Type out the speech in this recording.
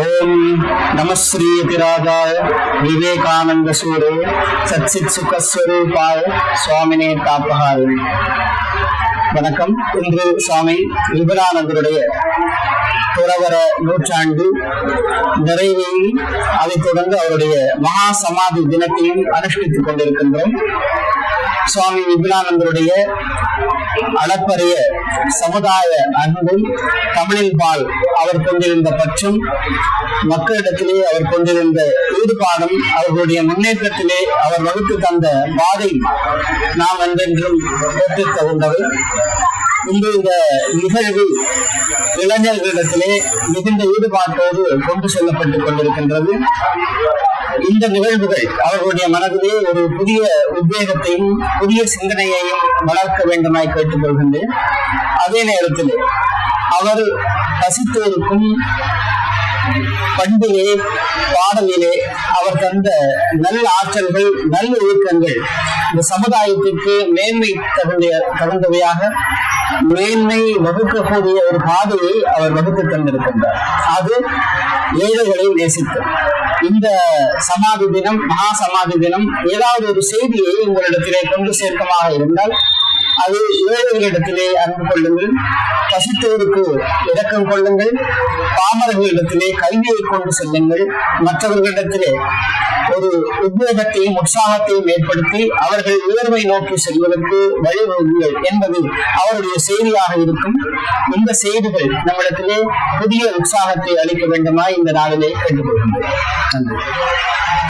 ஓம் நமஸ்ரீ அபிராஜாய Vivekananda sure சச்சித் சுகஸ்வரூபாய சுவாமினே தாபகாரி வணக்கம். இன்று சுவாமி விபரானந்தருடைய துறவர நூற்றாண்டு நிறைவையும் அதைத் தொடர்ந்து அவருடைய மகா சமாதி தினத்தையும் அனுஷ்டித்துக் கொண்டிருக்கின்றோம். சுவாமி விபுலானந்தருடைய அளப்பரிய சமுதாய அன்பும் தமிழின் பால் அவர் கொண்டிருந்த பற்றும் மக்களிடத்திலே அவர் கொண்டிருந்த ஈடுபாடும் அவர்களுடைய முன்னேற்றத்திலே அவர் வகுத்து தந்த பாதை நாம் என்றென்றும் ஏற்றுத் உண்டவை இந்த நிகழ்வு இளைஞர்களிடத்திலே மிகுந்த ஈடுபாட்டோடு கொண்டு செல்லப்பட்டுக் கொண்டிருக்கின்றது. இந்த நிகழ்வுகள் அவர்களுடைய மனதிலே ஒரு புதிய உத்வேகத்தையும் புதிய சிந்தனையையும் வளர்க்க வேண்டுமாய் கேட்டுக்கொள்கின்றேன் அதே நேரத்தில் அவர் பசித்தோருக்கும் பண்பிலே பாடலிலே அவர் தந்த நல்ல ஆற்றல்கள் நல்ல ஒழுக்கங்கள் இந்த சமுதாயத்திற்கு மேன்மை தகுந்த தகுந்தவையாக மேன்மை வகுக்கக்கூடிய ஒரு பாதையை அவர் வகுத்து தந்திருக்கின்றார். அது ஏழைகளை நேசித்தல் இந்த சமாதி தினம் மகா சமாதி தினம் ஏதாவது ஒரு செய்தியை உங்களிடத்திலே கொண்டு சேர்க்கமாக இருந்தால் அது ஏழைகளிடத்திலே அன்பு கொள்ளுங்கள் பசித்தோருக்கு இரக்கம் கொள்ளுங்கள் பாமரர்களிடத்திலே கல்வியை கொண்டு செல்லுங்கள். மற்றவர்களிடத்திலே ஒரு உத்வேகத்தையும் உற்சாகத்தையும் ஏற்படுத்தி அவர்கள் உயர்வை நோக்கி செல்வதற்கு வழிவகுங்கள் என்பது அவருடைய செய்தியாக இருக்கும். இந்த செய்திகள் நம்மிடத்திலே புதிய உற்சாகத்தை அளிக்க வேண்டுமா? இந்த நாளிலே கேட்டுக்கொள்கின்றேன். நன்றி.